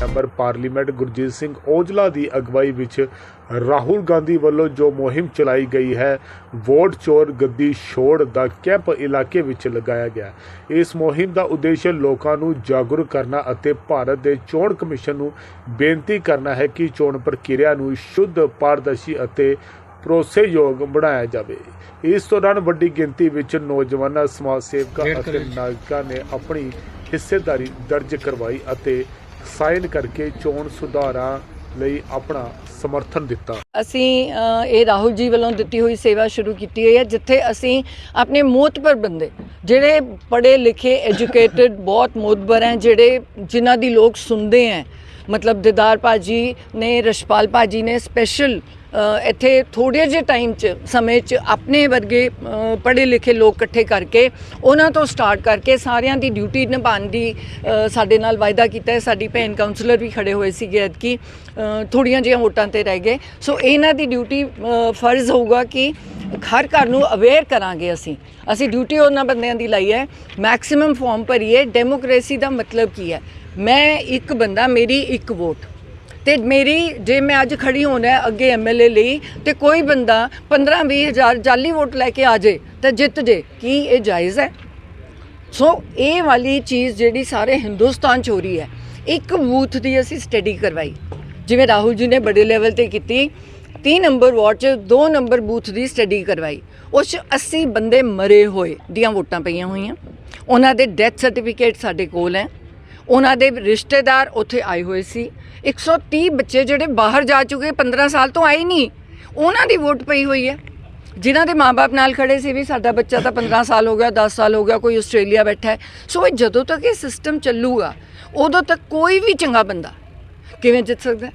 Member parliament Gurjeet Singh Aujla ਦੀ ਅਗਵਾਈ ਵਿੱਚ ਰਾਹੁਲ ਗਾਂਧੀ ਵੱਲੋਂ ਜੋ ਮੁਹਿੰਮ ਚਲਾਈ ਗਈ ਹੈ ਵੋਟ ਚੋਰ ਗੱਦੀ ਛੋੜ ਦਾ ਕੈਂਪ ਇਲਾਕੇ ਵਿੱਚ ਲਗਾਇਆ ਗਿਆ। ਇਸ ਮੁਹਿੰਮ ਦਾ ਉਦੇਸ਼ ਲੋਕਾਂ ਨੂੰ ਜਾਗਰੂਕ ਕਰਨਾ ਅਤੇ ਭਾਰਤ ਦੇ ਚੋਣ ਕਮਿਸ਼ਨ ਨੂੰ ਬੇਨਤੀ ਕਰਨਾ ਹੈ ਕਿ ਚੋਣ ਪ੍ਰਕਿਰਿਆ ਨੂੰ ਸ਼ੁੱਧ ਪਾਰਦਰਸ਼ੀ ਅਤੇ ਭਰੋਸੇਯੋਗ ਬਣਾਇਆ ਜਾਵੇ। ਇਸ ਦੌਰਾਨ ਵੱਡੀ ਗਿਣਤੀ ਵਿੱਚ ਨੌਜਵਾਨਾਂ ਸਮਾਜ ਸੇਵਕਾਂ ਅਤੇ ਨਾਗਰਿਕਾਂ ਨੇ ਆਪਣੀ ਹਿੱਸੇਦਾਰੀ ਦਰਜ ਕਰਵਾਈ ਅਤੇ ਸਾਈਨ ਕਰਕੇ ਚੋਣ ਸੁਧਾਰਾਂ ਲਈ ਆਪਣਾ ਸਮਰਥਨ ਦਿੱਤਾ। ਅਸੀਂ ਇਹ ਰਾਹੁਲ ਜੀ ਵੱਲੋਂ ਦਿੱਤੀ ਹੋਈ ਸੇਵਾ ਸ਼ੁਰੂ ਕੀਤੀ ਹੋਈ ਹੈ, ਜਿੱਥੇ ਅਸੀਂ ਆਪਣੇ ਮੋਤਬਰ ਬੰਦੇ, ਜਿਹੜੇ ਪੜ੍ਹੇ ਲਿਖੇ ਐਜੂਕੇਟਿਡ ਬਹੁਤ ਮੋਤਬਰ ਹੈ, ਜਿਹੜੇ ਜਿਨ੍ਹਾਂ ਦੀ ਲੋਕ ਸੁਣਦੇ ਹੈ। ਮਤਲਬ ਦਿਦਾਰ ਭਾਜੀ ਨੇ ਰਸ਼ਪਾਲ ਭਾਜੀ ਨੇ ਸਪੈਸ਼ਲ ਇੱਥੇ ਥੋੜੇ ਜਿਹੇ ਟਾਈਮ 'ਚ, ਸਮੇਂ 'ਚ ਆਪਣੇ ਵਰਗੇ ਪੜ੍ਹੇ ਲਿਖੇ ਲੋਕ ਇਕੱਠੇ ਕਰਕੇ, ਉਹਨਾਂ ਤੋਂ ਸਟਾਰਟ ਕਰਕੇ ਸਾਰਿਆਂ ਦੀ ਡਿਊਟੀ ਨਿਭਾਉਣ ਦੀ ਸਾਡੇ ਨਾਲ ਵਾਅਦਾ ਕੀਤਾ ਹੈ। ਸਾਡੀ ਭੈਣ ਕਾਉਂਸਲਰ ਵੀ ਖੜੇ ਹੋਏ ਸੀਗੇ ਐਤਕੀ ਥੋੜੀਆਂ ਜਿਹੀਆਂ ਵੋਟਾਂ ਤੇ ਰਹਿ ਗਏ। ਸੋ ਇਹਨਾਂ ਦੀ ਡਿਊਟੀ ਫਰਜ਼ ਹੋਊਗਾ ਕਿ ਹਰ ਘਰ ਨੂੰ ਅਵੇਅਰ ਕਰਾਂਗੇ ਅਸੀਂ। ਅਸੀਂ ਡਿਊਟੀ ਉਹਨਾਂ ਬੰਦਿਆਂ ਦੀ ਲਈ ਹੈ। ਮੈਕਸਿਮਮ ਫਾਰਮ ਭਰੀਏ। ਡੈਮੋਕ੍ਰੇਸੀ ਦਾ ਮਤਲਬ ਕੀ ਹੈ? ਮੈਂ ਇੱਕ ਬੰਦਾ, ਮੇਰੀ ਇੱਕ ਵੋਟ ਤੇ ਮੇਰੀ, ਜੇ ਮੈਂ ਅੱਜ ਖੜੀ ਹੋਣਾ ਹੈ ਅੱਗੇ ਐਮਐਲਏ ਲਈ, ਤੇ ਕੋਈ ਬੰਦਾ 15 20 ਹਜ਼ਾਰ ਜਾਲੀ ਵੋਟ ਲੈ ਕੇ ਆ ਜੇ, ਤਾਂ ਜਿੱਤ ਜੇ, ਕੀ ਇਹ ਜਾਇਜ਼ ਹੈ? ਸੋ ਇਹ ਵਾਲੀ ਚੀਜ਼ ਜਿਹੜੀ ਸਾਰੇ ਹਿੰਦੁਸਤਾਨ 'ਚ ਹੋ ਰਹੀ ਹੈ, ਇੱਕ ਬੂਥ ਦੀ ਅਸੀਂ ਸਟੱਡੀ ਕਰਵਾਈ। ਜਿਵੇਂ ਰਾਹੁਲ ਜੀ ਨੇ ਬੜੇ ਲੈਵਲ ਤੇ ਕੀਤੀ 3 ਨੰਬਰ ਵਾਰਡ 'ਚ 2 ਨੰਬਰ ਬੂਥ ਦੀ ਸਟੱਡੀ ਕਰਵਾਈ। ਉਸ 'ਚ 80 ਬੰਦੇ ਮਰੇ ਹੋਏ ਦੀਆਂ ਵੋਟਾਂ ਪਈਆਂ ਹੋਈਆਂ। ਉਹਨਾਂ ਦੇ ਡੈਥ ਸਰਟੀਫਿਕੇਟ ਸਾਡੇ ਕੋਲ ਹੈ। ਉਹਨਾਂ ਦੇ ਰਿਸ਼ਤੇਦਾਰ ਉੱਥੇ ਆਏ ਹੋਏ ਸੀ। 130 ਬੱਚੇ ਜਿਹੜੇ ਬਾਹਰ ਜਾ ਚੁੱਕੇ 15 ਸਾਲ ਤੋਂ ਆਏ ਨਹੀਂ। ਉਹਨਾਂ ਦੀ ਵੋਟ ਪਈ ਹੋਈ ਹੈ। ਜਿਨ੍ਹਾਂ ਦੇ ਮਾਪੇ ਨਾਲ ਖੜੇ ਸੀ ਵੀ ਸਾਡਾ ਬੱਚਾ ਤਾਂ 15 ਸਾਲ ਹੋ ਗਿਆ 10 ਸਾਲ ਹੋ ਗਿਆ, ਕੋਈ ਆਸਟ੍ਰੇਲੀਆ ਬੈਠਾ ਹੈ। ਸੋ ਇਹ ਜਦੋਂ ਤੱਕ ਇਹ ਸਿਸਟਮ ਚੱਲੂਗਾ, ਉਦੋਂ ਤੱਕ ਕੋਈ ਵੀ ਚੰਗਾ ਬੰਦਾ ਕਿਵੇਂ ਜਿੱਤ ਸਕਦਾ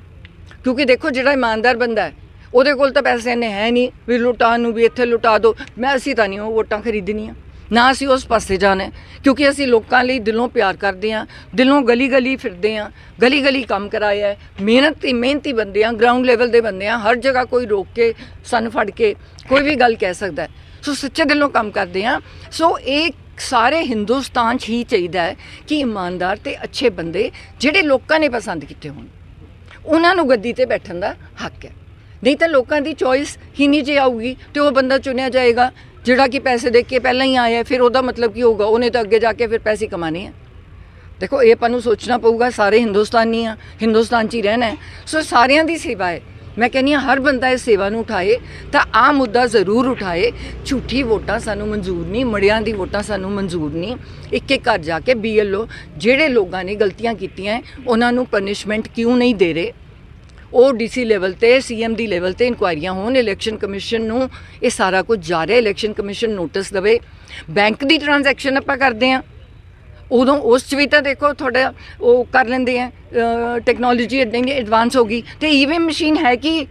ਕਿਉਂਕਿ ਦੇਖੋ ਜਿਹੜਾ ਇਮਾਨਦਾਰ ਬੰਦਾ ਹੈ, ਉਹਦੇ ਕੋਲ ਤਾਂ ਪੈਸੇ ਇੰਨੇ ਹੈ ਨਹੀਂ ਵੀ ਲੁਟਾਉਣ ਨੂੰ ਵੀ ਇੱਥੇ ਲੁਟਾ ਦਿਓ। ਮੈਂ ਅਸੀਂ ਤਾਂ ਨਹੀਂ ਉਹ ਵੋਟਾਂ ਖਰੀਦਣੀਆਂ। ਨਾ ਅਸੀਂ ਉਸ ਪਾਸੇ ਜਾਣਾ। ਕਿਉਂਕਿ ਅਸੀਂ ਲੋਕਾਂ ਲਈ ਦਿਲੋਂ ਪਿਆਰ ਕਰਦੇ ਹਾਂ, ਦਿਲੋਂ ਗਲੀ ਗਲੀ ਫਿਰਦੇ ਹਾਂ ਗਲੀ ਗਲੀ ਕੰਮ ਕਰਾਇਆ ਹੈ। ਮਿਹਨਤੀ ਮਿਹਨਤੀ ਬੰਦੇ ਹਾਂ ਗਰਾਊਂਡ ਲੈਵਲ ਦੇ ਬੰਦੇ ਹਾਂ, ਹਰ ਜਗ੍ਹਾ ਕੋਈ ਰੋਕ ਕੇ, ਸਨ ਫੜ ਕੇ ਕੋਈ ਵੀ ਗੱਲ ਕਹਿ ਸਕਦਾ ਸੋ ਸੱਚੇ ਦਿਲੋਂ ਕੰਮ ਕਰਦੇ ਹਾਂ। ਸੋ ਇਹ ਸਾਰੇ ਹਿੰਦੁਸਤਾਨ 'ਚ ਹੀ ਚਾਹੀਦਾ ਹੈ ਕਿ ਇਮਾਨਦਾਰ ਤੇ ਅੱਛੇ ਬੰਦੇ ਜਿਹੜੇ ਲੋਕਾਂ ਨੇ ਪਸੰਦ ਕੀਤੇ ਹੋਣ। ਉਹਨਾਂ ਨੂੰ ਗੱਦੀ ਤੇ ਬੈਠਣ ਦਾ ਹੱਕ ਹੈ। ਨਹੀਂ ਤਾਂ ਲੋਕਾਂ ਦੀ ਚੋਇਸ ਹੀ ਨਹੀਂ ਜੇ ਆਊਗੀ ਤੇ ਉਹ ਬੰਦਾ ਚੁਣਿਆ ਜਾਏਗਾ। ਜਿਹੜਾ ਕਿ ਪੈਸੇ ਦੇ ਕੇ ਪਹਿਲਾਂ ਹੀ ਆਇਆ ਫਿਰ ਉਹਦਾ ਮਤਲਬ ਕੀ ਹੋਊਗਾ? ਉਹਨੇ ਤਾਂ ਅੱਗੇ ਜਾ ਕੇ ਫਿਰ ਪੈਸੇ ਕਮਾਣੇ ਆ। ਦੇਖੋ, ਇਹ ਆਪਾਂ ਨੂੰ ਸੋਚਣਾ ਪਊਗਾ, ਸਾਰੇ ਹਿੰਦੁਸਤਾਨੀ ਆ, ਹਿੰਦੁਸਤਾਨ 'ਚ ਹੀ ਰਹਿਣਾ ਹੈ। ਸੋ ਸਾਰਿਆਂ ਦੀ ਸੇਵਾ ਹੈ। ਮੈਂ ਕਹਿੰਦੀ ਹਾਂ, ਹਰ ਬੰਦਾ ਇਸ ਸੇਵਾ ਨੂੰ ਉਠਾਏ ਤਾਂ ਆ ਮੁੱਦਾ ਜ਼ਰੂਰ ਉਠਾਏ। ਝੂਠੀ ਵੋਟਾਂ ਸਾਨੂੰ ਮਨਜ਼ੂਰ ਨਹੀਂ, ਮੜਿਆਂ ਦੀ ਵੋਟਾਂ ਸਾਨੂੰ ਮਨਜ਼ੂਰ ਨਹੀਂ। ਇੱਕ ਇੱਕ ਘਰ ਜਾ ਕੇ ਬੀਐਲਓ ਜਿਹੜੇ ਲੋਕਾਂ ਨੇ ਗਲਤੀਆਂ ਕੀਤੀਆਂ ਉਹਨਾਂ ਨੂੰ ਪਨਿਸ਼ਮੈਂਟ ਕਿਉਂ ਨਹੀਂ ਦੇ ਰਹੇ? ਉਹ ਡੀਸੀ ਲੈਵਲ ਤੇ ਸੀਐਮ ਦੀ ਲੈਵਲ ਤੇ ਇਨਕੁਆਇਰੀਆਂ ਹੋਣ ਇਲੈਕਸ਼ਨ ਕਮਿਸ਼ਨ ਨੂੰ ਇਹ ਸਾਰਾ ਕੁਝ ਜਾ ਰਿਹਾ ਇਲੈਕਸ਼ਨ ਕਮਿਸ਼ਨ ਨੋਟਿਸ ਦੇਵੇ। ਬੈਂਕ ਦੀ ਟ੍ਰਾਂਜੈਕਸ਼ਨ ਆਪਾਂ ਕਰਦੇ ਆ ਉਦੋਂ ਉਸ ਚ ਵੀ ਤਾਂ ਦੇਖੋ ਤੁਹਾਡਾ ਉਹ ਕਰ ਲੈਂਦੇ ਆ ਟੈਕਨੋਲੋਜੀ ਇੰਨੀ ਐਡਵਾਂਸ ਹੋ ਗਈ। ਤੇ ਈਵੀਐਮ ਮਸ਼ੀਨ ਹੈ ਕਿ?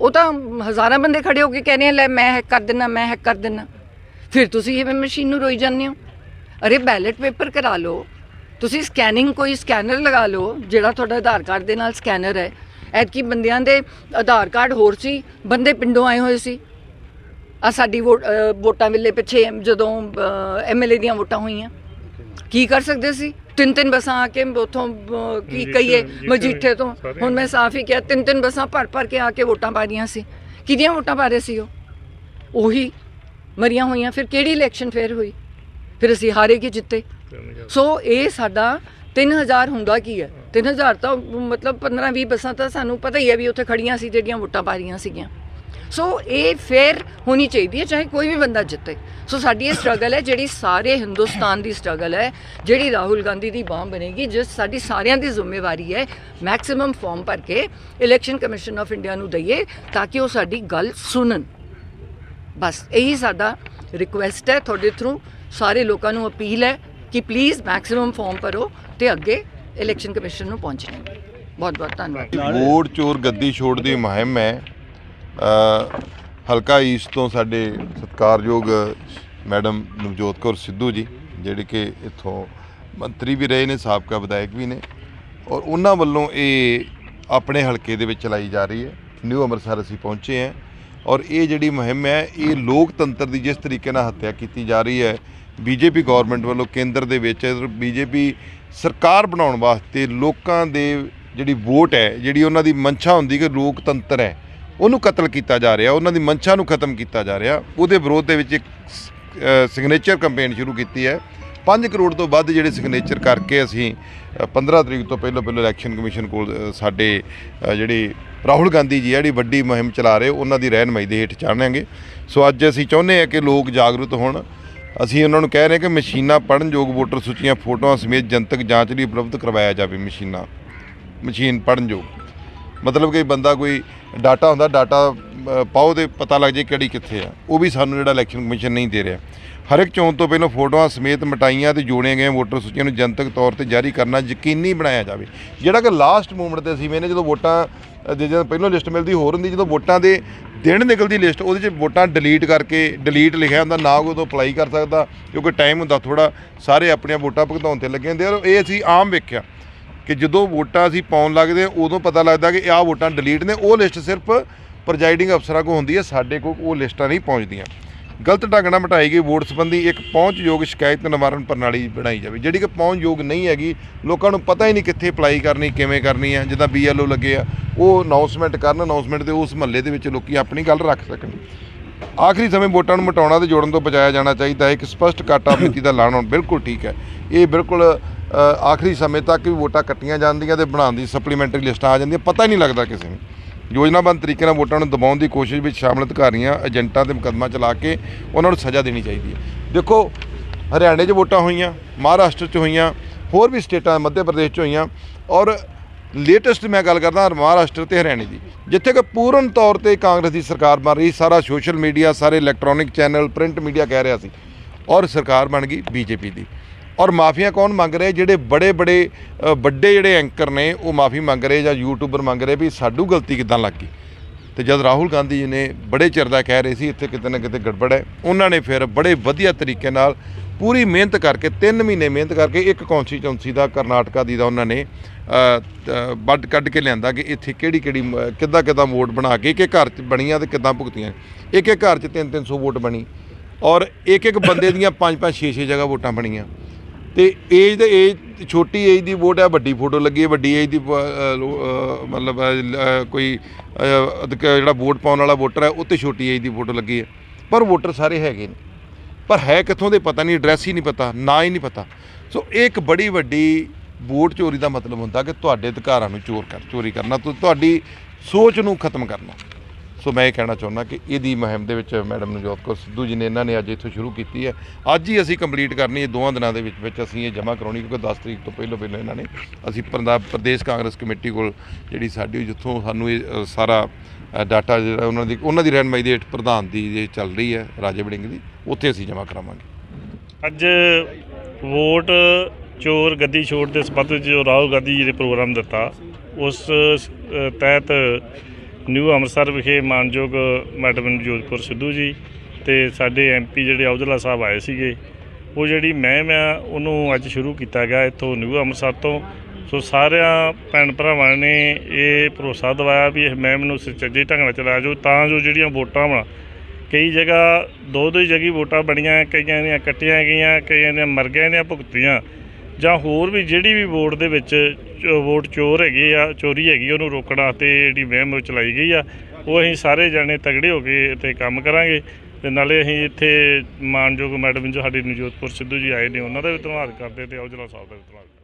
ਉਹ ਤਾਂ ਹਜ਼ਾਰਾਂ ਬੰਦੇ ਖੜੇ ਹੋ ਕੇ ਕਹਿ ਰਹੇ ਆ, ਲੈ ਮੈਂ ਹੈਕ ਕਰ ਦਿੰਨਾ, ਮੈਂ ਹੈਕ ਕਰ ਦਿੰਨਾ। ਫਿਰ ਤੁਸੀਂ ਈਵੀਐਮ ਮਸ਼ੀਨ ਨੂੰ ਰੋਈ ਜਾਂਦੇ ਹੋ। ਅਰੇ ਬੈਲਟ ਪੇਪਰ ਕਰਾ ਲਓ। ਤੁਸੀਂ ਸਕੈਨਿੰਗ ਕੋਈ ਸਕੈਨਰ ਲਗਾ ਲਓ, ਜਿਹੜਾ ਤੁਹਾਡਾ ਆਧਾਰ ਕਾਰਡ ਦੇ ਨਾਲ ਸਕੈਨਰ ਹੈ। ਐਤਕੀ ਬੰਦਿਆਂ ਦੇ ਆਧਾਰ ਕਾਰਡ ਹੋਰ ਸੀ ਬੰਦੇ ਪਿੰਡੋਂ ਆਏ ਹੋਏ ਸੀ। ਆ ਸਾਡੀ ਵੋਟ- ਵੇਲੇ ਪਿੱਛੇ ਜਦੋਂ ਐਮਐਲਏ ਦੀਆਂ ਵੋਟਾਂ ਹੋਈਆਂ। ਕੀ ਕਰ ਸਕਦੇ ਸੀ? ਤਿੰਨ ਤਿੰਨ ਬੱਸਾਂ ਆ ਕੇ ਉਥੋਂ ਕੀ ਕਹੀਏ ਮਜੀਠੇ ਤੋਂ। ਹੁਣ ਮੈਂ ਸਾਫ਼ ਹੀ ਕਿਹਾ ਤਿੰਨ ਤਿੰਨ ਬੱਸਾਂ ਭਰ ਭਰ ਕੇ ਆ ਕੇ ਵੋਟਾਂ ਪਾ ਰਹੀਆਂ ਸੀ। ਕਿਹਦੀਆਂ ਵੋਟਾਂ ਪਾ ਰਹੇ ਸੀ ਉਹ? ਉਹੀ ਮਰੀਆਂ ਹੋਈਆਂ ਫਿਰ ਕਿਹੜੀ ਇਲੈਕਸ਼ਨ ਫੇਰ ਹੋਈ? ਫਿਰ ਅਸੀਂ ਹਾਰੇ ਕਿ ਜਿੱਤੇ? ਸੋ ਇਹ ਸਾਡਾ 3000 ਹੁੰਦਾ ਕੀ ਹੈ? 3000 ਤਾਂ ਮਤਲਬ 15 20 ਬੱਸਾਂ ਤਾਂ ਸਾਨੂੰ ਪਤਾ ਹੀ ਹੈ ਵੀ ਉੱਥੇ ਖੜੀਆਂ ਸੀ, ਜਿਹੜੀਆਂ ਵੋਟਾਂ ਪਾ ਰਹੀਆਂ ਸੀਗੀਆਂ। ਸੋ ਇਹ ਫੇਰ ਹੋਣੀ ਚਾਹੀਦੀ ਹੈ, ਚਾਹੇ ਕੋਈ ਵੀ ਬੰਦਾ ਜਿੱਤੇ। ਸੋ ਸਾਡੀ ਇਹ ਸਟਰਗਲ ਹੈ, ਜਿਹੜੀ ਸਾਰੇ ਹਿੰਦੁਸਤਾਨ ਦੀ ਸਟਰਗਲ ਹੈ, ਜਿਹੜੀ ਰਾਹੁਲ ਗਾਂਧੀ ਦੀ ਬਾਹ ਬਣੇਗੀ, ਜਿਸ ਸਾਡੀ ਸਾਰਿਆਂ ਦੀ ਜ਼ਿੰਮੇਵਾਰੀ ਹੈ ਮੈਕਸਿਮਮ ਫਾਰਮ ਭਰ ਕੇ ਇਲੈਕਸ਼ਨ ਕਮਿਸ਼ਨ ਆਫ ਇੰਡੀਆ ਨੂੰ ਦਈਏ, ਤਾਂ ਕਿ ਉਹ ਸਾਡੀ ਗੱਲ ਸੁਣਨ। ਬਸ, ਇਹੀ ਸਾਡਾ ਰਿਕੁਐਸਟ ਹੈ, ਤੁਹਾਡੇ ਥਰੂ ਸਾਰੇ ਲੋਕਾਂ ਨੂੰ ਅਪੀਲ ਹੈ ਕਿ ਪਲੀਜ਼ ਮੈਕਸਿਮਮ ਫਾਰਮ ਭਰੋ ਤੇ ਅੱਗੇ ਇਲੈਕਸ਼ਨ ਕਮਿਸ਼ਨ ਨੂੰ ਪਹੁੰਚਣਾ ਬਹੁਤ ਬਹੁਤ ਧੰਨਵਾਦ। ਵੋਟ ਚੋਰ ਗੱਦੀ ਛੋੜ ਦੀ ਮੁਹਿੰਮ ਹੈ। ਹਲਕਾ ਈਸਟ ਤੋਂ ਸਾਡੇ ਸਤਿਕਾਰਯੋਗ ਮੈਡਮ ਨਵਜੋਤ ਕੌਰ ਸਿੱਧੂ ਜੀ ਜਿਹੜੇ ਕਿ ਇੱਥੋਂ ਮੰਤਰੀ ਵੀ ਰਹੇ ਨੇ ਸਾਬਕਾ ਵਿਧਾਇਕ ਵੀ ਨੇ। ਔਰ ਉਹਨਾਂ ਵੱਲੋਂ ਇਹ ਆਪਣੇ ਹਲਕੇ ਦੇ ਵਿੱਚ ਚਲਾਈ ਜਾ ਰਹੀ ਹੈ। ਨਿਊ ਅੰਮ੍ਰਿਤਸਰ ਅਸੀਂ ਪਹੁੰਚੇ ਹਾਂ। ਔਰ ਇਹ ਜਿਹੜੀ ਮੁਹਿੰਮ ਹੈ ਇਹ ਲੋਕਤੰਤਰ ਦੀ ਜਿਸ ਤਰੀਕੇ ਨਾਲ ਹੱਤਿਆ ਕੀਤੀ ਜਾ ਰਹੀ ਹੈ ਬੀਜੇਪੀ ਗਵਰਨਮੈਂਟ ਵੱਲੋਂ ਕੇਂਦਰ ਦੇ ਵਿੱਚ ਬੀਜੇਪੀ ਸਰਕਾਰ ਬਣਾਉਣ ਵਾਸਤੇ ਲੋਕਾਂ ਦੇ ਜਿਹੜੀ ਵੋਟ ਹੈ ਜਿਹੜੀ ਉਹਨਾਂ ਦੀ ਮਨਸ਼ਾ ਹੁੰਦੀ ਕਿ ਲੋਕਤੰਤਰ ਹੈ ਉਹਨੂੰ ਕਤਲ ਕੀਤਾ ਜਾ ਰਿਹਾ ਉਹਨਾਂ ਦੀ ਮਨਸ਼ਾ ਨੂੰ ਖਤਮ ਕੀਤਾ ਜਾ ਰਿਹਾ। ਉਹਦੇ ਵਿਰੋਧ ਦੇ ਵਿੱਚ ਇੱਕ ਸਿਗਨੇਚਰ ਕੈਂਪੇਨ ਸ਼ੁਰੂ ਕੀਤੀ ਹੈ। 5 ਕਰੋੜ ਤੋਂ ਵੱਧ ਜਿਹੜੇ ਸਿਗਨੇਚਰ ਕਰਕੇ ਅਸੀਂ ਅ, 15 ਤਰੀਕ ਤੋਂ ਪਹਿਲਾਂ ਪਹਿਲਾਂ ਇਲੈਕਸ਼ਨ ਕਮਿਸ਼ਨ ਕੋਲ ਸਾਡੇ ਅ, ਜਿਹੜੇ ਰਾਹੁਲ ਗਾਂਧੀ ਜੀ ਆ ਜਿਹੜੀ ਵੱਡੀ ਮੁਹਿੰਮ ਚਲਾ ਰਹੇ ਉਹਨਾਂ ਦੀ ਰਹਿਨਮਾਈ ਦੇ ਹੇਠ ਚਾੜਾਂਗੇ ਸੋ ਅੱਜ ਅਸੀਂ ਚਾਹੁੰਦੇ ਹਾਂ ਕਿ ਲੋਕ ਜਾਗਰੂਕ ਹੋਣ। ਅਸੀਂ ਉਹਨਾਂ ਨੂੰ ਕਹਿ ਰਹੇ ਕਿ ਮਸ਼ੀਨਾਂ ਪੜਨ ਯੋਗ ਵੋਟਰ ਸੂਚੀਆਂ ਫੋਟੋਆਂ ਸਮੇਤ ਜਨਤਕ ਜਾਂਚ ਲਈ ਉਪਲਬਧ ਕਰਵਾਇਆ ਜਾਵੇ ਮਸ਼ੀਨਾਂ। ਮਸ਼ੀਨ ਪੜਨ ਯੋਗ ਮਤਲਬ ਕਿ ਬੰਦਾ ਕੋਈ ਡਾਟਾ ਹੁੰਦਾ ਡਾਟਾ ਪਾਓ ਤੇ ਪਤਾ ਲੱਗ ਜੇ ਕਿਹੜੀ ਕਿੱਥੇ ਆ। ਉਹ ਵੀ ਸਾਨੂੰ ਜਿਹੜਾ ਇਲੈਕਸ਼ਨ ਕਮਿਸ਼ਨ ਨਹੀਂ ਦੇ ਰਿਹਾ। ਹਰ ਇੱਕ ਚੋਣ ਤੋਂ ਪਹਿਲਾਂ ਫੋਟੋਆਂ ਸਮੇਤ ਮਟਾਈਆਂ ਤੇ ਜੋੜੀਆਂ ਗਈਆਂ ਵੋਟਰ ਸੂਚੀਆਂ ਨੂੰ ਜਨਤਕ ਤੌਰ ਤੇ ਜਾਰੀ ਕਰਨਾ ਯਕੀਨੀ ਬਣਾਇਆ ਜਾਵੇ। ਜਿਹੜਾ ਕਿ ਲਾਸਟ ਮੂਮੈਂਟ ਤੇ ਅਸੀਂ ਵੇਨੇ ਜਦੋਂ ਵੋਟਾਂ ਅ, ਦੇ ਜਦੋਂ ਪਹਿਲਾਂ ਲਿਸਟ ਮਿਲਦੀ ਹੋਰ ਹੁੰਦੀ ਜਦੋਂ ਵੋਟਾਂ ਦੇ ਦਿਨ ਨਿਕਲਦੀ ਲਿਸਟ ਉਹਦੇ 'ਚ ਵੋਟਾਂ ਡਿਲੀਟ ਕਰਕੇ ਡਿਲੀਟ ਲਿਖਿਆ ਹੁੰਦਾ ਨਾ ਕੋਈ ਉਦੋਂ ਅਪਲਾਈ ਕਰ ਸਕਦਾ ਕਿਉਂਕਿ ਟਾਈਮ ਹੁੰਦਾ ਥੋੜਾ ਸਾਰੇ ਆਪਣੀਆਂ ਵੋਟਾਂ ਭੁਗਤਾਉਣ ਤੇ ਲੱਗੇ ਹੁੰਦੇ ਆ ਔਰ ਇਹ ਅਸੀਂ ਆਮ ਵੇਖਿਆ ਕਿ ਜਦੋਂ ਵੋਟਾਂ ਅਸੀਂ ਪਾਉਣ ਲੱਗਦੇ ਹਾਂ, ਉਦੋਂ ਪਤਾ ਲੱਗਦਾ ਕਿ ਆਹ ਵੋਟਾਂ ਡਿਲੀਟ ਨੇ ਉਹ ਲਿਸਟ ਸਿਰਫ ਪ੍ਰੈਜ਼ਾਈਡਿੰਗ ਅਫਸਰਾਂ ਕੋਲ ਹੁੰਦੀ ਹੈ ਸਾਡੇ ਕੋਲ ਉਹ ਲਿਸਟਾਂ ਨਹੀਂ ਪਹੁੰਚਦੀਆਂ। ਗਲਤ ਢੰਗ ਨਾਲ ਮਿਟਾਈ ਗਈ ਵੋਟ ਸੰਬੰਧੀ ਇੱਕ ਪਹੁੰਚਯੋਗ ਸ਼ਿਕਾਇਤ ਨਿਵਾਰਨ ਪ੍ਰਣਾਲੀ ਬਣਾਈ ਜਾਵੇ। ਜਿਹੜੀ ਕਿ ਪਹੁੰਚਯੋਗ ਨਹੀਂ ਹੈਗੀ, ਲੋਕਾਂ ਨੂੰ ਪਤਾ ਹੀ ਨਹੀਂ ਕਿੱਥੇ ਅਪਲਾਈ ਕਰਨੀ, ਕਿਵੇਂ ਕਰਨੀ ਹੈ, ਜਿੱਦਾਂ ਬੀਐਲਓ ਲੱਗੇ ਆ, ਉਹ ਅਨਾਉਂਸਮੈਂਟ ਕਰਨ ਅਨਾਉਂਸਮੈਂਟ ਦੇ ਉਸ ਮਹੱਲੇ ਦੇ ਵਿੱਚ ਲੋਕੀ ਆਪਣੀ ਗੱਲ ਰੱਖ ਸਕਣ। ਆਖਰੀ ਸਮੇਂ ਵੋਟਾਂ ਨੂੰ ਮਿਟਾਉਣਾ ਤੇ ਜੋੜਨ ਤੋਂ ਬਚਾਇਆ ਜਾਣਾ ਚਾਹੀਦਾ ਹੈ। ਇੱਕ ਸਪਸ਼ਟ ਕਾਟਾ ਮਿਤੀ ਦਾ ਐਲਾਨ ਬਿਲਕੁਲ ਠੀਕ ਹੈ। ਇਹ ਬਿਲਕੁਲ ਆਖਰੀ ਸਮੇਂ ਤੱਕ ਵੀ ਵੋਟਾਂ ਕੱਟੀਆਂ ਜਾਂਦੀਆਂ ਤੇ ਬਣਾਉਣ ਦੀ ਸਪਲੀਮੈਂਟਰੀ ਲਿਸਟਾਂ ਆ ਜਾਂਦੀਆਂ ਪਤਾ ਹੀ ਨਹੀਂ ਲੱਗਦਾ ਕਿਸੇ ਨੂੰ। ਯੋਜਨਾਬੰਦ ਤਰੀਕੇ ਨਾਲ ਵੋਟਾਂ ਨੂੰ ਦਬਾਉਣ ਦੀ ਕੋਸ਼ਿਸ਼ ਵਿੱਚ ਸ਼ਾਮਲ ਅਧਿਕਾਰੀਆਂ, ਏਜੰਟਾਂ ਤੇ ਮੁਕੱਦਮਾ ਚਲਾ ਕੇ ਉਹਨਾਂ ਨੂੰ ਸਜ਼ਾ ਦੇਣੀ ਚਾਹੀਦੀ ਹੈ। ਦੇਖੋ, ਹਰਿਆਣੇ 'ਚ ਵੋਟਾਂ ਹੋਈਆਂ, ਮਹਾਰਾਸ਼ਟਰ 'ਚ ਹੋਈਆਂ, ਹੋਰ ਵੀ ਸਟੇਟਾਂ, ਮੱਧ ਪ੍ਰਦੇਸ਼ 'ਚ ਹੋਈਆਂ ਔਰ ਲੇਟੈਸਟ ਮੈਂ ਗੱਲ ਕਰਦਾ ਮਹਾਰਾਸ਼ਟਰ ਤੇ ਹਰਿਆਣੇ ਦੀ। ਜਿੱਥੇ ਕਿ ਪੂਰਨ ਤੌਰ ਤੇ ਕਾਂਗਰਸ ਦੀ ਸਰਕਾਰ ਬਣ ਰਹੀ, ਸਾਰਾ ਸੋਸ਼ਲ ਮੀਡੀਆ, ਸਾਰੇ ਇਲੈਕਟ੍ਰੋਨਿਕ ਚੈਨਲ ਪ੍ਰਿੰਟ ਮੀਡੀਆ ਕਹਿ ਰਿਹਾ ਸੀ ਔਰ ਸਰਕਾਰ ਬਣ ਗਈ ਬੀਜੇਪੀ ਦੀ। ਔਰ ਮਾਫੀਆਂ ਕੌਣ ਮੰਗ ਰਹੇ? ਜਿਹੜੇ ਬੜੇ ਬੜੇ ਵੱਡੇ ਜਿਹੜੇ ਐਂਕਰ ਨੇ ਉਹ ਮਾਫੀ ਮੰਗ ਰਹੇ ਜਾਂ ਯੂਟਿਊਬਰ ਮੰਗ ਰਹੇ ਵੀ ਸਾਡੂ ਗਲਤੀ ਕਿਦਾਂ ਲੱਗ ਗਈ? ਤੇ ਜਦ ਰਾਹੁਲ ਗਾਂਧੀ ਜੀ ਨੇ ਬੜੇ ਚਿਰ ਦਾ ਕਹਿ ਰਹੇ ਸੀ ਇੱਥੇ ਕਿਤੇ ਨਾ ਕਿਤੇ ਗੜਬੜ ਹੈ। ਉਹਨਾਂ ਨੇ ਫਿਰ ਬੜੇ ਵਧੀਆ ਤਰੀਕੇ ਨਾਲ ਪੂਰੀ ਮਿਹਨਤ ਕਰਕੇ 3 ਮਹੀਨੇ ਮਿਹਨਤ ਕਰਕੇ ਇੱਕ ਕੌਂਸਟੀਚੁਐਂਸੀ ਦਾ ਕਰਨਾਟਕਾ ਦੀ ਦਾ ਉਹਨਾਂ ਨੇ ਅ, ਵੱਢ ਕੱਢ ਕੇ ਲਿਆਂਦਾ ਕਿ ਇੱਥੇ ਕਿਹੜੀ ਕਿਹੜੀ ਕਿੱਦਾਂ ਕਿੱਦਾਂ ਵੋਟ ਬਣਾ ਕੇ ਇੱਕ ਇੱਕ ਘਰ 'ਚ ਬਣੀਆਂ ਤੇ ਕਿੱਦਾਂ ਭੁਗਤੀਆਂ। ਇੱਕ ਇੱਕ ਘਰ 'ਚ 3 300 ਵੋਟ ਬਣੀ। ਔਰ ਇੱਕ ਇੱਕ ਬੰਦੇ ਦੀਆਂ 5 5 6 6 ਜਗ੍ਹਾ ਵੋਟਾਂ ਬਣੀਆਂ। ਤੇ ਏਜ ਦੇ ਏਜ ਛੋਟੀ ਏਜ ਦੀ ਵੋਟ ਹੈ ਵੱਡੀ ਫੋਟੋ ਲੱਗੀ ਹੈ, ਵੱਡੀ ਏਜ ਦੀ ਮਤਲਬ ਕੋਈ ਜਿਹੜਾ ਵੋਟ ਪਾਉਣ ਵਾਲਾ ਵੋਟਰ ਹੈ ਉਹ 'ਤੇ ਛੋਟੀ ਏਜ ਦੀ ਫੋਟੋ ਲੱਗੀ ਹੈ। ਪਰ ਵੋਟਰ ਸਾਰੇ ਹੈਗੇ ਨੇ। ਪਰ ਹੈ ਕਿੱਥੋਂ ਦੇ ਪਤਾ ਨਹੀਂ ਐਡਰੈਸ ਹੀ ਨਹੀਂ ਪਤਾ, ਨਾਂ ਹੀ ਨਹੀਂ ਪਤਾ। ਸੋ ਇਹ ਇੱਕ ਬੜੀ ਵੱਡੀ ਵੋਟ ਚੋਰੀ ਦਾ ਮਤਲਬ ਹੁੰਦਾ ਕਿ ਤੁਹਾਡੇ ਅਧਿਕਾਰਾਂ ਨੂੰ ਚੋਰ ਕਰ, ਚੋਰੀ ਕਰਨਾ ਤੁਹਾਡੀ ਸੋਚ ਨੂੰ ਖਤਮ ਕਰਨਾ। ਸੋ ਮੈਂ ਇਹ ਕਹਿਣਾ ਚਾਹੁੰਦਾ ਕਿ ਇਹਦੀ ਮੁਹਿੰਮ ਦੇ ਵਿੱਚ ਮੈਡਮ ਨਵਜੋਤ ਕੌਰ ਸਿੱਧੂ ਜੀ ਨੇ ਇਹਨਾਂ ਨੇ ਅੱਜ ਇੱਥੋਂ ਸ਼ੁਰੂ ਕੀਤੀ ਹੈ। ਅੱਜ ਹੀ ਅਸੀਂ ਕੰਪਲੀਟ ਕਰਨੀ ਹੈ ਦੋਵਾਂ ਦਿਨਾਂ ਦੇ ਵਿੱਚ ਵਿੱਚ ਅਸੀਂ ਇਹ ਜਮ੍ਹਾਂ ਕਰਾਉਣੀ ਕਿਉਂਕਿ 10 ਤਰੀਕ ਤੋਂ ਪਹਿਲਾਂ ਪਹਿਲਾਂ ਇਹਨਾਂ ਨੇ ਅਸੀਂ ਪੰਜਾਬ ਪ੍ਰਦੇਸ਼ ਕਾਂਗਰਸ ਕਮੇਟੀ ਕੋਲ ਜਿਹੜੀ ਸਾਡੀ ਜਿੱਥੋਂ ਸਾਨੂੰ ਇਹ ਸਾਰਾ ਡਾਟਾ ਜਿਹੜਾ ਉਹਨਾਂ ਦੀ ਉਹਨਾਂ ਦੀ ਰਹਿਨਮਾਈ ਦੇ ਹੇਠ ਪ੍ਰਧਾਨ ਦੀ ਜੇ ਚੱਲ ਰਹੀ ਹੈ, ਰਾਜੇ ਵੜਿੰਗ ਦੀ, ਉੱਥੇ ਅਸੀਂ ਜਮ੍ਹਾਂ ਕਰਾਵਾਂਗੇ। ਅੱਜ ਵੋਟ ਚੋਰ ਗੱਦੀ ਛੋੜ ਦੇ ਸੰਬੰਧ ਵਿੱਚ ਜੋ ਰਾਹੁਲ ਗਾਂਧੀ ਜੀ ਨੇ ਪ੍ਰੋਗਰਾਮ ਦਿੱਤਾ, ਉਸ ਤਹਿਤ ਨਿਊ ਅੰਮ੍ਰਿਤਸਰ ਵਿਖੇ ਮਾਨਯੋਗ ਮੈਡਮ ਨਵਜੋਤ ਸਿੱਧੂ ਜੀ ਤੇ ਸਾਡੇ ਐਮਪੀ ਜਿਹੜੇ ਔਜਲਾ ਸਾਹਿਬ ਆਏ ਸੀਗੇ, ਉਹ ਜਿਹੜੀ ਮਹਿਮ ਆ, ਉਹਨੂੰ ਅੱਜ ਸ਼ੁਰੂ ਕੀਤਾ ਗਿਆ ਇੱਥੋਂ ਨਿਊ ਅੰਮ੍ਰਿਤਸਰ ਤੋਂ। ਸੋ ਸਾਰਿਆਂ ਭੈਣ ਭਰਾਵਾਂ ਨੇ ਇਹ ਭਰੋਸਾ ਦਿਵਾਇਆ ਵੀ ਇਹ ਮਹਿਮ ਨੂੰ ਸੁਚੱਜੇ ਢੰਗ ਨਾਲ ਚਲਾਇਆ ਜਾਊ, ਤਾਂ ਜੋ ਜਿਹੜੀਆਂ ਵੋਟਾਂ ਵਾ, ਕਈ ਜਗ੍ਹਾ ਦੋ ਦੋ ਜਗ੍ਹਾ ਵੋਟਾਂ ਬਣੀਆਂ, ਕਈਆਂ ਦੀਆਂ ਕੱਟੀਆਂ ਗਈਆਂ, ਕਈਆਂ ਦੀਆਂ ਮਰ ਗਏ ਦੀਆਂ ਭੁਗਤੀਆਂ। ਜਾਂ ਹੋਰ ਵੀ ਜਿਹੜੀ ਵੀ ਵੋਟ ਦੇ ਵਿੱਚ ਚੋ- ਵੋਟ ਚੋਰ ਹੈਗੇ ਆ, ਚੋਰੀ ਹੈਗੀ ਉਹਨੂੰ ਰੋਕਣ ਵਾਸਤੇ ਜਿਹੜੀ ਵਹਿਮ ਚਲਾਈ ਗਈ ਆ, ਉਹ ਅਸੀਂ ਸਾਰੇ ਜਾਣੇ ਤਗੜੇ ਹੋ ਕੇ ਤੇ ਕੰਮ ਕਰਾਂਗੇ ਤੇ ਨਾਲੇ ਅਸੀਂ ਇੱਥੇ ਮਾਨਯੋਗ ਮੈਡਮ ਜੋ ਸਾਡੀ ਨਵਜੋਤ ਸਿੱਧੂ ਜੀ ਆਏ ਨੇ, ਉਹਨਾਂ ਦਾ ਵੀ ਧੰਨਵਾਦ ਕਰਦੇ ਤੇ ਔਜਲਾ ਸਾਹਿਬ ਦਾ ਵੀ ਧੰਨਵਾਦ।